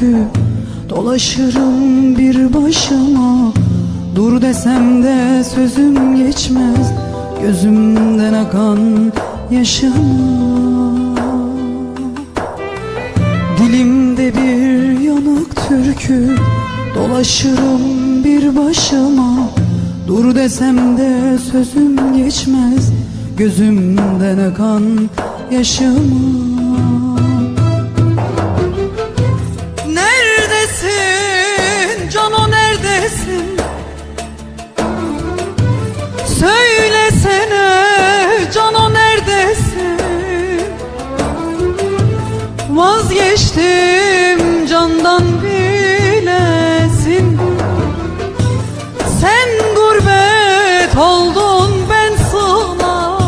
türkü Dolaşırım bir başıma. Dur desem de sözüm geçmez. Gözümden akan yaşıma Dilimde bir yanık türkü. Dolaşırım bir başıma. Dur desem de sözüm geçmez. Gözümden akan yaşıma Vazgeçtim candan bilesin. Sen gurbet oldun ben sana.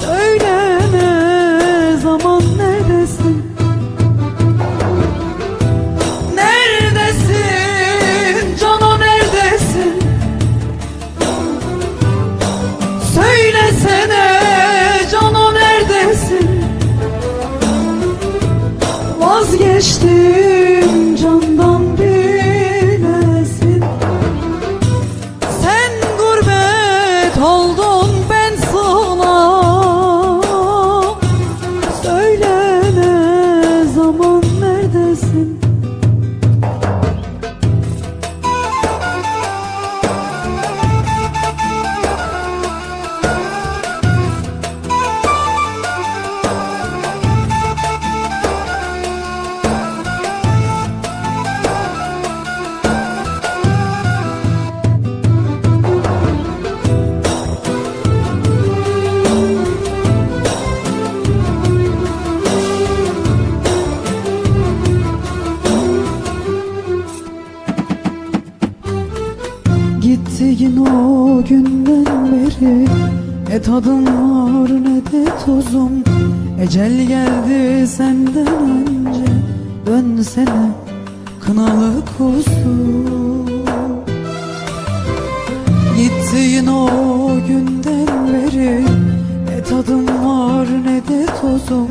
Söyle ne zaman neredesin Vazgeçtim candan bilesin. Sen gurbet oldun o günden beri Ne tadım var ne de tuzum. Ecel geldi senden önce Dönsene kınalı kuzum Gittiğin o günden beri Ne tadım var ne de tuzum.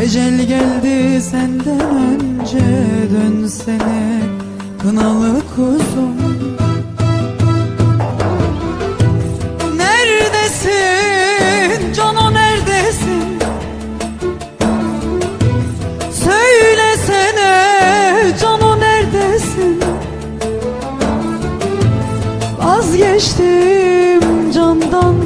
Ecel geldi senden önce Dönsene kınalı kuzum Vazgeçtim candan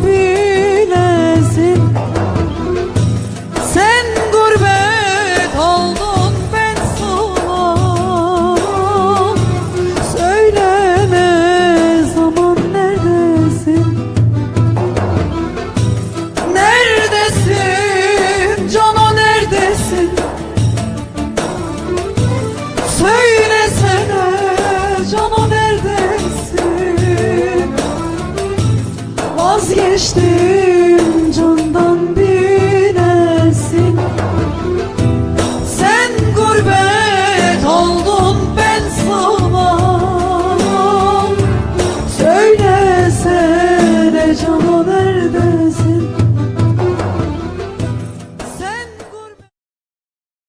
Vazgeçtim candan